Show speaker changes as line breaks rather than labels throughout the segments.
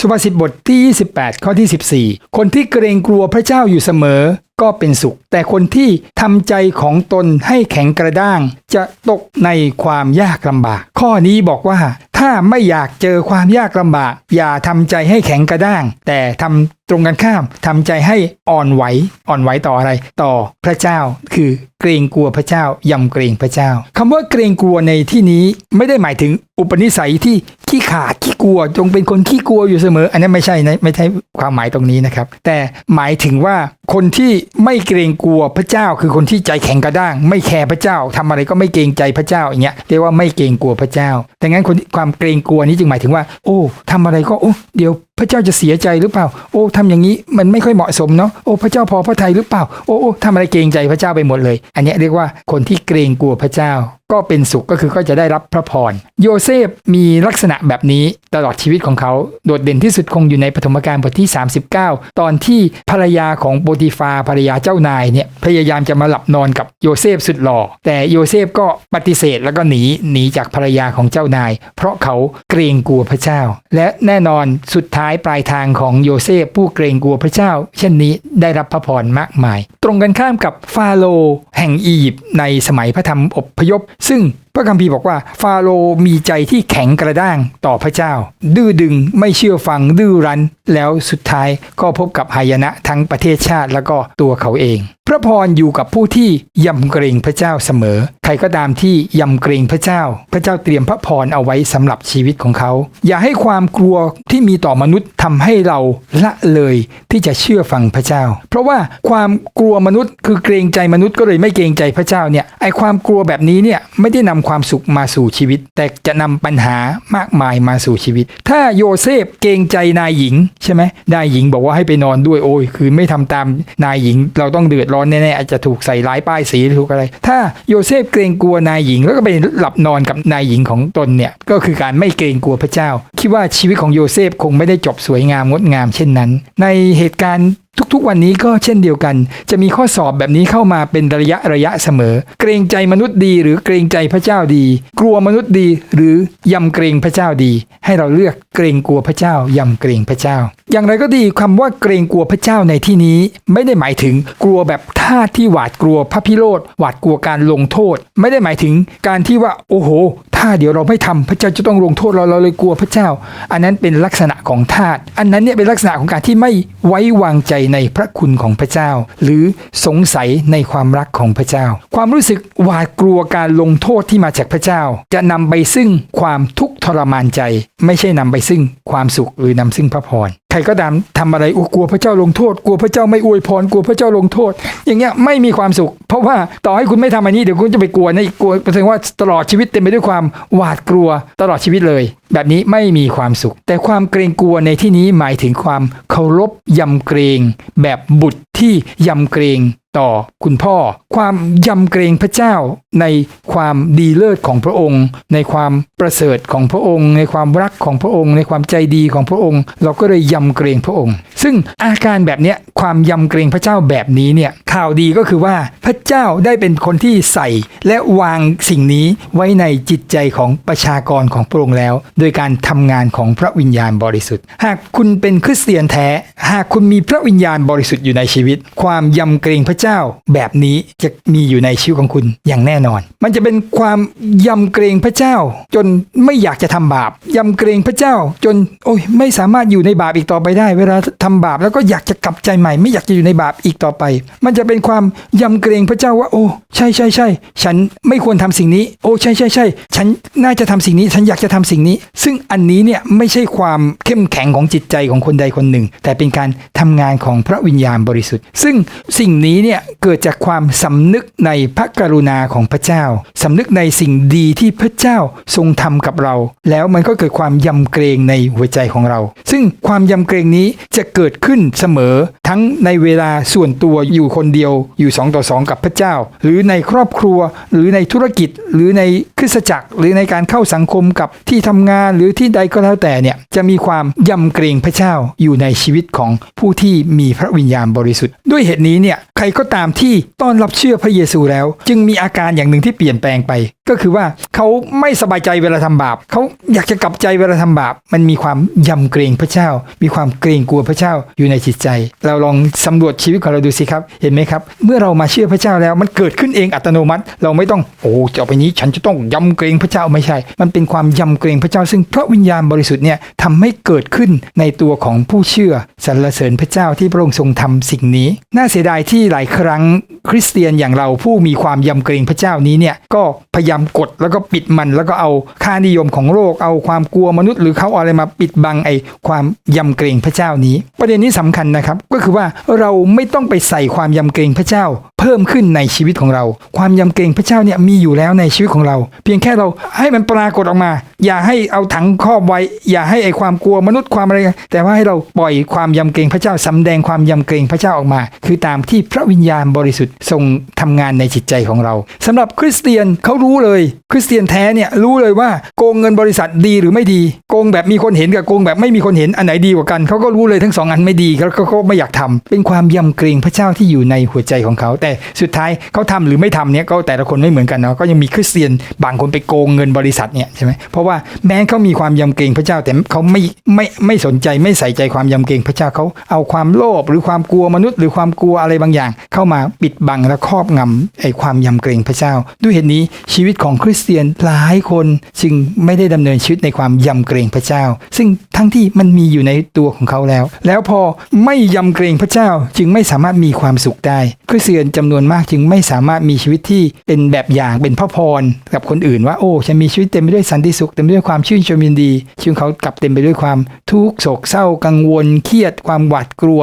สุภาษิตบทที่ 28 ข้อที่ 14 คนที่เกรงกลัวพระเจ้าอยู่เสมอ ก็เป็นสุข แต่คนที่ทำใจของตนให้แข็งกระด้าง จะตกในความยากลำบาก ข้อนี้บอกว่า ถ้าไม่อยากเจอความยากลำบาก อย่าทำใจให้แข็งกระด้าง แต่ทำตรงกันข้ามทำใจให้อ่อนไหว อ่อนไหวต่ออะไร ต่อพระเจ้า คือเกรงกลัวพระเจ้ายำเกรงพระเจ้าคำว่าเกรงกลัวในที่นี้ไม่ได้หมายถึงอุปนิสัยที่ขี้ขาดขี้กลัวจงเป็นคนขี้กลัวอยู่เสมอ อันนั้นไม่ใช่นะไม่ใช่ความหมายตรงนี้นะครับ แต่หมายถึงว่าคนที่ไม่เกรงกลัวพระเจ้า คือคนที่ใจแข็งกระด้าง ไม่แคร์พระเจ้าทำอะไรก็ไม่เกรงใจพระเจ้าอย่างเงี้ยเรียกว่าไม่เกรงกลัวพระเจ้าดังนั้นคนความเกรงกลัวนี้จึงหมายถึงว่า โอ้ทำอะไรก็โอ้เดี๋ยว พระเจ้าจะเสียใจหรือเปล่า โอ้ทำอย่างนี้มันไม่ค่อยเหมาะสมเนาะโอ้พระเจ้าพอพระทัยหรือเปล่าโอ้โอ้ทำอะไรเกรงใจพระเจ้าไปหมดเลย อันนี้เรียกว่าคนที่เกรงกลัวพระเจ้า ก็เป็นสุขก็คือก็จะได้รับพระพรโยเซฟมีลักษณะแบบนี้ตลอดชีวิตของเขา โดดเด่นที่สุดคงอยู่ในปฐมกาลบทที่ 39 ตอนที่ภรรยาของโปติฟาภรรยาเจ้านายเนี่ยพยายามจะมาหลับนอนกับโยเซฟสุดหล่อแต่โยเซฟก็ปฏิเสธแล้วก็หนีหนีจากภรรยาของเจ้านาย เพราะเขาเกรงกลัวพระเจ้า และแน่นอนสุดท้ายปลายทางของโยเซฟผู้เกรงกลัวพระเจ้า เช่นนี้ได้รับพระพรมากมาย ตรงกันข้ามกับฟาโรห์แห่งอียิปต์ในสมัยพระธรรมอบพยพ ซึ่งพระคัมภีร์บอกว่า ฟาโรห์มีใจที่แข็งกระด้างต่อพระเจ้า ดื้อดึงไม่เชื่อฟังดื้อรั้น แล้วสุดท้ายก็พบกับหายนะทั้งประเทศชาติแล้วก็ตัวเขาเอง พระพรอยู่กับผู้ที่ยำเกรงพระเจ้าเสมอ ใครก็ตามที่ยำเกรงพระเจ้า พระเจ้าเตรียมพระพรเอาไว้สำหรับชีวิตของเขา อย่าให้ความกลัวที่มีต่อมนุษย์ทำให้เราละเลยที่จะเชื่อฟังพระเจ้า เพราะว่าความกลัวมนุษย์คือเกรงใจมนุษย์ก็เลยไม่เกรงใจพระเจ้าเนี่ยไอความกลัวแบบนี้เนี่ยไม่ได้นำความสุขมาสู่ชีวิต แต่จะนำปัญหามากมายมาสู่ชีวิต ถ้าโยเซฟเกรงใจนายหญิงใช่ไหมนายหญิงบอกว่าให้ไปนอนด้วยโอ้ยคือไม่ทำตามนายหญิง เราต้องเดือดร้อนแน่ๆอาจจะถูกใส่ร้ายป้ายสีถูกอะไร ถ้าโยเซฟเกรงกลัวนายหญิงแล้วก็ไปหลับนอนกับนายหญิงของตนเนี่ยก็คือการไม่เกรงกลัวพระเจ้า คิดว่าชีวิตของโยเซฟคงไม่ได้จบสวยงามงดงามเช่นนั้น ในเหตุการณ์ ทุกๆ วันนี้ก็เช่นเดียวกัน จะมีข้อสอบแบบนี้เข้ามาเป็นระยะระยะเสมอ เกรงใจมนุษย์ดีหรือเกรงใจพระเจ้าดี กลัวมนุษย์ดีหรือยำเกรงพระเจ้าดี ให้เราเลือกเกรงกลัวพระเจ้ายำเกรงพระเจ้า อย่างไรก็ดีคำว่าเกรงกลัวพระเจ้าในที่นี้ ไม่ได้หมายถึงกลัวแบบท่าที่หวาดกลัวพระพิโรธหวาดกลัวการลงโทษ ไม่ได้หมายถึงการที่ว่าโอ้โหถ้าเดี๋ยวเราไม่ทำพระเจ้าจะต้องลงโทษเราเราเลยกลัวพระเจ้า อันนั้นเป็นลักษณะของทาสอันนั้นเนี่ยเป็นลักษณะของการที่ไม่ไว้วางใจในพระคุณของพระเจ้า หรือสงสัยในความรักของพระเจ้า ความรู้สึกหวาดกลัวการลงโทษที่มาจากพระเจ้า จะนำไปซึ่งความทุกข์ทรมานใจ ไม่ใช่นำไปซึ่งความสุขหรือนำซึ่งพระพรใครก็ตามทำอะไรอ้กลัวพระเจ้าลงโทษ กลัวพระเจ้าไม่อวยพรกลัวพระเจ้าลงโทษ อย่างเงี้ยไม่มีความสุข เพราะว่าต่อให้คุณไม่ทำอันนี้เดี๋ยวคุณจะไปกลัวนะกลัวแสดงว่าตลอดชีวิตเต็มไปด้วยความหวาดกลัวตลอดชีวิตเลย แบบนี้ไม่มีความสุข แต่ความเกรงกลัวในที่นี้หมายถึงความเคารพยำเกรง แบบบุตรที่ยำเกรง ต่อคุณพ่อ ความยำเกรงพระเจ้าในความดีเลิศของพระองค์ ในความประเสริฐของพระองค์ ในความรักของพระองค์ ในความใจดีของพระองค์ เราก็เลยยำเกรงพระองค์ ซึ่งอาการแบบนี้ความยำเกรงพระเจ้าแบบนี้เนี่ยข่าวดีก็คือว่าพระเจ้าได้เป็นคนที่ใส่และวางสิ่งนี้ไว้ในจิตใจของประชากรของพระองค์แล้ว โดยการทำงานของพระวิญญาณบริสุทธิ์ หากคุณเป็นคริสเตียนแท้ หากคุณมีพระวิญญาณบริสุทธิ์อยู่ในชีวิต ความยำเกรงพระเจ้าแบบนี้จะมีอยู่ในชีวิตของคุณอย่างแน่นอน มันจะเป็นความยำเกรงพระเจ้า จนไม่อยากจะทำบาปยำเกรงพระเจ้า จนโอ้ยไม่สามารถอยู่ในบาปอีกต่อไปได้ เวลาทำบาปแล้วก็อยากจะกลับใจใหม่ ไม่อยากจะอยู่ในบาปอีกต่อไป มันจะเป็นความยำเกรงพระเจ้าว่า โอ้ใช่ใช่ใช่ฉันไม่ควรทำสิ่งนี้ โอ้ใช่ใช่ใช่ฉันน่าจะทำสิ่งนี้ ฉันอยากจะทำสิ่งนี้ ซึ่งอันนี้เนี่ยไม่ใช่ความเข้มแข็งของจิตใจของคนใดคนหนึ่ง แต่เป็นการทำงานของพระวิญญาณบริสุทธิ์ ซึ่งสิ่งนี้เนี่ยเกิดจากความสำนึกในพระกรุณาของพระเจ้าสำนึกในสิ่งดีที่พระเจ้าทรงทำกับเรา แล้วมันก็เกิดความยำเกรงในหัวใจของเรา ซึ่งความยำเกรงนี้จะเกิดขึ้นเสมอทั้งในเวลาส่วนตัวอยู่คนเดียวอยู่สองต่อสองกับพระเจ้า หรือในครอบครัว หรือในธุรกิจ หรือในคริสตจักร หรือในการเข้าสังคมกับที่ทำงานหรือที่ใดก็แล้วแต่เนี่ยจะมีความยำเกรงพระเจ้าอยู่ในชีวิตของผู้ที่มีพระวิญญาณบริสุทธิ์ ด้วยเหตุนี้เนี่ยใครก็ตามที่ต้อนรับเชื่อพระเยซูแล้ว จึงมีอาการอย่างหนึ่งที่เปลี่ยนแปลงไป ก็คือว่าเขาไม่สบายใจเวลาทำบาปเขาอยากจะกลับใจเวลาทำบาป มันมีความยำเกรงพระเจ้า มีความเกรงกลัวพระเจ้าอยู่ในจิตใจ เราลองสำรวจชีวิตของเราดูสิครับ เห็นไหมครับ เมื่อเรามาเชื่อพระเจ้าแล้ว มันเกิดขึ้นเองอัตโนมัติ เราไม่ต้องโอ้จะไปนี้ฉันจะต้องยำเกรงพระเจ้าไม่ใช่ มันเป็นความยำเกรงพระเจ้า ซึ่งพระวิญญาณบริสุทธิ์เนี่ยทำให้เกิดขึ้นในตัวของผู้เชื่อสรรเสริญพระเจ้าที่พระองค์ทรงทำสิ่งนี้ น่าเสียดายที่หลายครั้งคริสเตียนอย่างเราผู้มีความยำเกรงพระเจ้านี้เนี่ยก็พยายามกดแล้วก็ปิดมัน แล้วก็เอาค่านิยมของโลกเอาความกลัวมนุษย์ หรือเขาเอาอะไรมาปิดบังไอ้ความยำเกรงพระเจ้านี้ ประเด็นนี้สำคัญนะครับ ก็คือว่าเราไม่ต้องไปใส่ความยำเกรงพระเจ้า เพิ่มขึ้นในชีวิตของเรา ความยำเกรงพระเจ้าเนี่ยมีอยู่แล้วในชีวิตของเรา เพียงแค่เราให้มันปรากฏออกมา อย่าให้เอาถังครอบไว้ อย่าให้ไอ้ความกลัวมนุษย์ความอะไรแต่ว่าให้เราปล่อยความยำเกรงพระเจ้าสำแดงความยำเกรงพระเจ้าออกมา คือตามที่พระวิญญาณบริสุทธิ์ทรงทำงานในจิตใจของเราสำหรับคริสเตียนเขารู้เลยคริสเตียนแท้เนี่ยรู้เลยว่าโกงเงินบริษัทดีหรือไม่ดีโกงแบบมีคนเห็นกับโกงแบบไม่มีคนเห็นอันไหนดีกว่ากันเขาก็รู้เลยทั้งสองอันไม่ดีแล้วเขาก็ไม่อยากทำเป็นความยำเกรงพระเจ้าที่อยู่ในหัวใจของเขา แต่สุดท้ายเขาทำหรือไม่ทำเนี่ยก็แต่ละคนไม่เหมือนกันเนาะก็ยังมีคริสเตียนบางคนไปโกงเงินบริษัทเนี่ยใช่ไหมเพราะว่าแม้เขามีความยำเกรงพระเจ้าแต่เขาไม่ไม่ไม่สนใจไม่ใส่ใจความยำเกรงพระเจ้าเขาเอาความโลภหรือความกลัวมนุษย์ หรือความกลัวอะไรบางอย่าง เข้ามาปิดบังและครอบงำไอ้ความยำเกรงพระเจ้า ด้วยเหตุนี้ชีวิตวิตของคริสเตียนหลายคนจึงไม่ได้ดำเนินชีวิตในความยำเกรงพระเจ้า ซึ่งทั้งที่มันมีอยู่ในตัวของเขาแล้ว แล้วพอไม่ยำเกรงพระเจ้าจึงไม่สามารถมีความสุขได้ คริสเตียนจำนวนมากจึงไม่สามารถมีชีวิตที่เป็นแบบอย่างเป็นพระพรกับคนอื่นว่าโอ้ฉันมีชีวิตเต็มไปด้วยสันติสุขเต็มไปด้วยความชื่นชมยินดีชีวิตเขากลับเต็มไปด้วยความทุกข์โศกเศร้ากังวล เครียด ความหวาดกลัว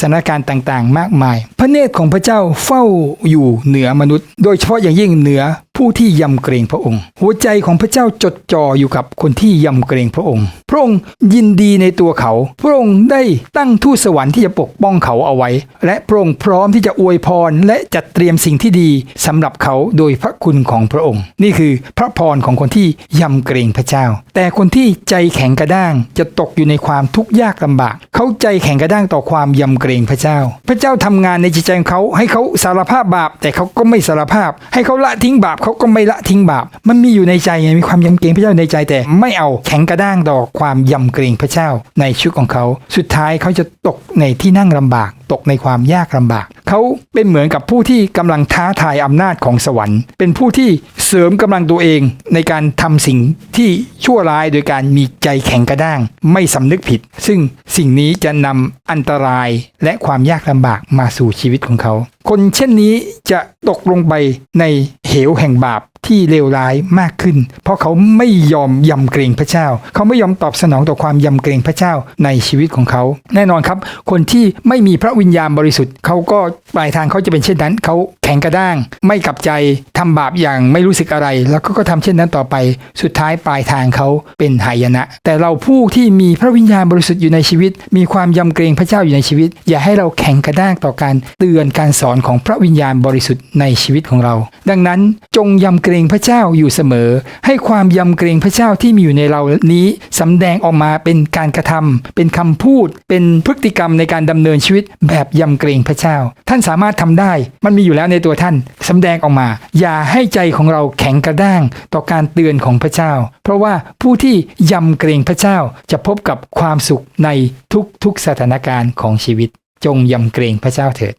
สถานการณ์ต่างๆ มากมาย พระเนตรของพระเจ้าเฝ้าอยู่เหนือมนุษย์ โดยเฉพาะอย่างยิ่งเหนือผู้ที่ยำเกรงพระองค์ หัวใจของพระเจ้าจดจ่ออยู่กับคนที่ยำเกรงพระองค์ พระองค์ยินดีในตัวเขา พระองค์ได้ตั้งทูตสวรรค์ที่จะปกป้องเขาเอาไว้ และพระองค์พร้อมที่จะอวยพรและจัดเตรียมสิ่งที่ดีสำหรับเขาโดยพระคุณของพระองค์ นี่คือพระพรของคนที่ยำเกรงพระเจ้า แต่คนที่ใจแข็งกระด้างจะตกอยู่ในความทุกข์ยากลำบาก เขาใจแข็งกระด้างต่อความยำเกรงพระเจ้า พระเจ้าทำงานในจิตใจของเขาให้เขาสารภาพบาป แต่เขาก็ไม่สารภาพ ให้เขาละทิ้งบาปเขาก็ไม่ละทิ้งบาป มันมีอยู่ในใจไงมีความยำเกรงพระเจ้าในใจแต่ ไม่เอาแข็งกระด้างต่อความยำเกรงพระเจ้าในชีวิตของเขา สุดท้ายเขาจะตกในที่นั่งลำบาก ตกในความยากลำบาก เขาเป็นเหมือนกับผู้ที่กำลังท้าทายอำนาจของสวรรค์ เป็นผู้ที่เสริมกำลังตัวเองในการทำสิ่งที่ชั่วร้ายโดยการมีใจแข็งกระด้าง ไม่สำนึกผิด ซึ่งสิ่งนี้จะนำอันตรายและความยากลำบากมาสู่ชีวิตของเขา คนเช่นนี้จะตกลงไปในเหวแห่งบาป ที่เลวร้ายมากขึ้น เพราะเขาไม่ยอมยำเกรงพระเจ้า เขาไม่ยอมตอบสนองต่อความยำเกรงพระเจ้าในชีวิตของเขา แน่นอนครับ คนที่ไม่มีพระวิญญาณบริสุทธิ์เขาก็ปลายทางเขาจะเป็นเช่นนั้น เขาแข็งกระด้าง ไม่กลับใจทำบาปอย่างไม่รู้สึกอะไร แล้วก็ก็ทำเช่นนั้นต่อไป สุดท้ายปลายทางเขาเป็นหายนะ แต่เราผู้ที่มีพระวิญญาณบริสุทธิ์อยู่ในชีวิต มีความยำเกรงพระเจ้าอยู่ในชีวิต อย่าให้เราแข็งกระด้างต่อการเตือนการสอนของพระวิญญาณบริสุทธิ์ในชีวิตของเรา ดังนั้นจงยำเกรงรงพระเจ้าอยู่เสมอ ให้ความยำเกรงพระเจ้าที่มีอยู่ในเรานี้สำแดงออกมาเป็นการกระทำเป็นคำพูด เป็นพฤติกรรมในการดำเนินชีวิตแบบยำเกรงพระเจ้า ท่านสามารถทำได้ มันมีอยู่แล้วในตัวท่านสำแดงออกมา อย่าให้ใจของเราแข็งกระด้างต่อการเตือนของพระเจ้า เพราะว่าผู้ที่ยำเกรงพระเจ้าจะพบกับความสุขในทุกๆสถานการณ์ของชีวิต จงยำเกรงพระเจ้าเถิด